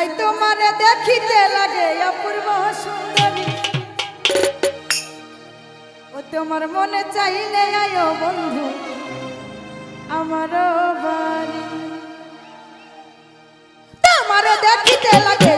তাই তোমারে দেখিতে লাগে, অপূর্ব সুন্দরী। ও তোমার মনে চাইলে আয়ো বন্ধু, আমারও বাড়ি। তোমারও দেখিতে লাগে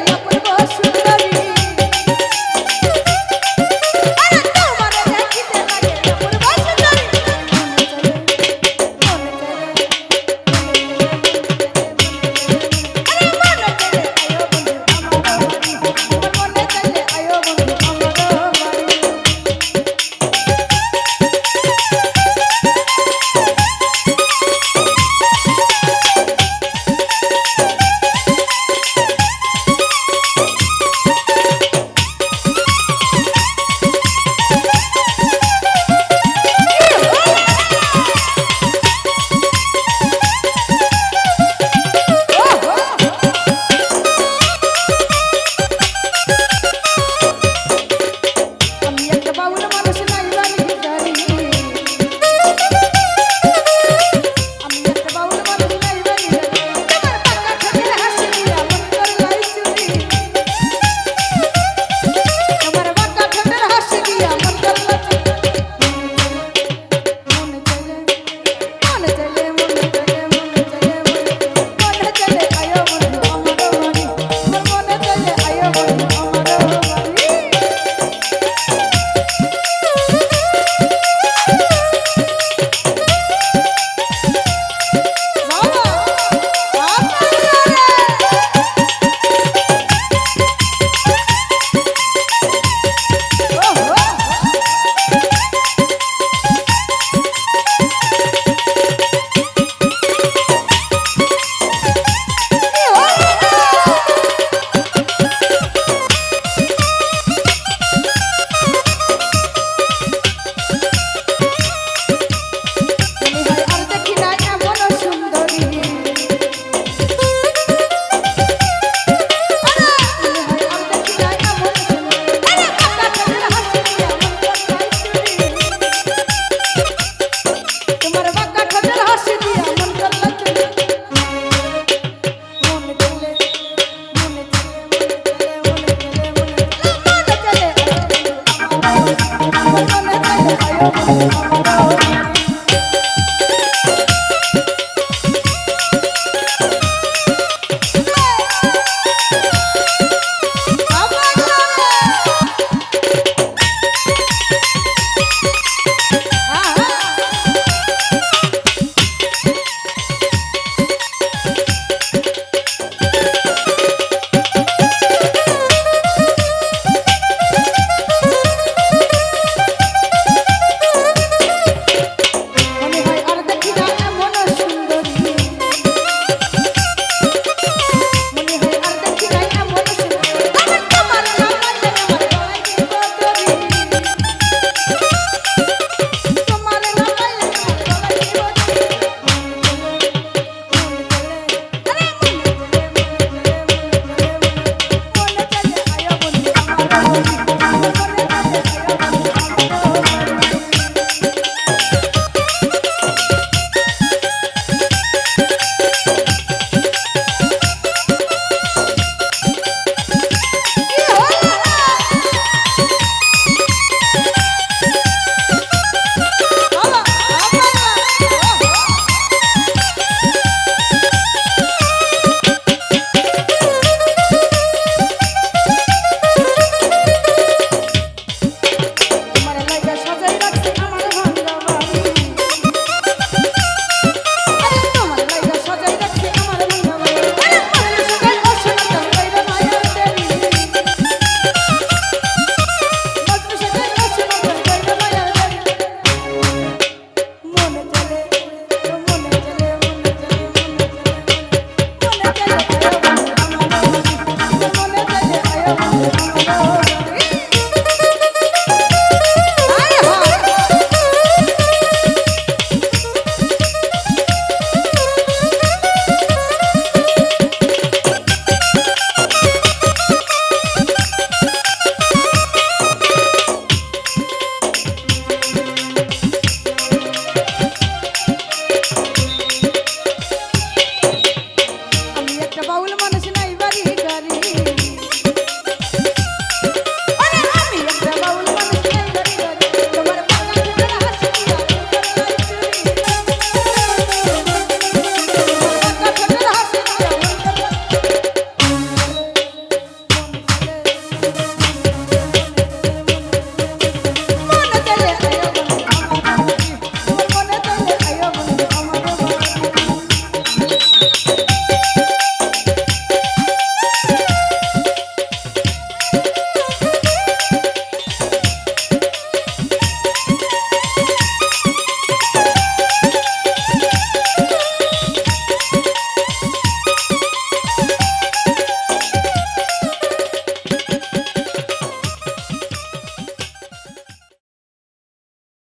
Oh, oh, oh.